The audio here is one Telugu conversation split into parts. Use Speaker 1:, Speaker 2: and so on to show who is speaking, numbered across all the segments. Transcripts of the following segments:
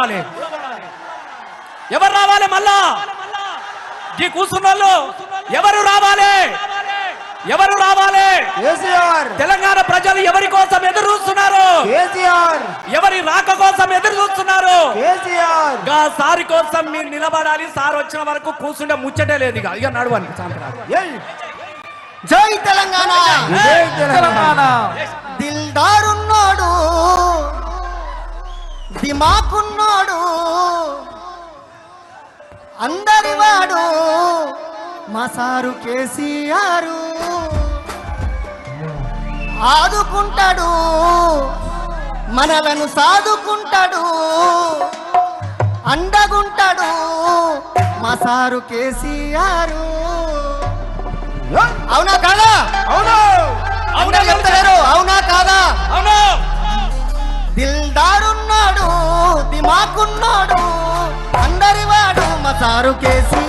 Speaker 1: నిలబడాలి ఎవరు రావాలి మళ్ళా? ఈ కూర్చున్నోళ్ళు ఎవరు రావాలి? ఎవరు రావాలి? తెలంగాణ ప్రజలు ఎవరి కోసం ఎదురు చూస్తున్నారు? ఎవరి రాక కోసం ఎదురు చూస్తున్నారు? సారి కోసం మీరు నిలబడాలి. సార్ వచ్చిన వరకు కూర్చుంటే ముచ్చటే లేదు ఇక. ఇక నడవండి. సాయంత్రం
Speaker 2: ఏయ్!
Speaker 3: జై తెలంగాణ.
Speaker 2: జై తెలంగాణ.
Speaker 3: దిమాకున్నోడు అందరివాడు మా సారు కేసీఆర్. ఆదుకుంటాడు. మనలను సాదుకుంటాడు. అండగుంటాడు మా సారు కేసీఆర్. అవునా కాదా?
Speaker 2: అవును?
Speaker 3: అవునా? చెప్తలేరు. అవునా కాదా?
Speaker 1: అవును?
Speaker 3: పాపున్నటు అందరి వాడు మా సారు కేసీ.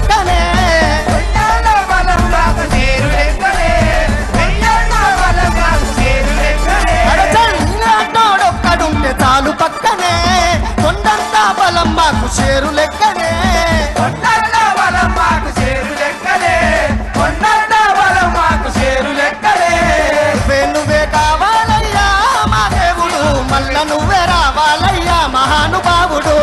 Speaker 3: లెక్కనే అరచల్ నీలాంటోడొక్కడుంటే చాలు పక్కనే. కొండంత బలం మాకు చేరు లెక్కనే. నువ్వే కావాలయ్యా మా దేవుడు. మళ్ళా నువ్వే రావాలయ్యా మహానుభావుడు.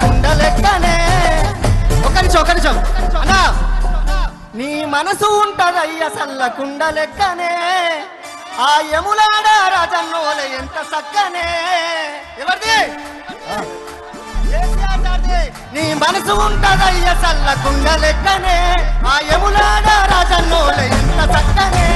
Speaker 3: కుండలెక్కనే లెక్కనే. ఒక నిమిషం ఒక నిమిషం. అన్నా నీ మనసు ఉంటదయ్య సల్ల లెక్కనే. ఆ యములాడ రాజన్నోల ఎంత సక్కనే ఎవరిది? నీ మనసు ఉంటదయ్య సల్ల లెక్కనే. ఆ యములాడ రాజన్నోల ఎంత చక్కనే.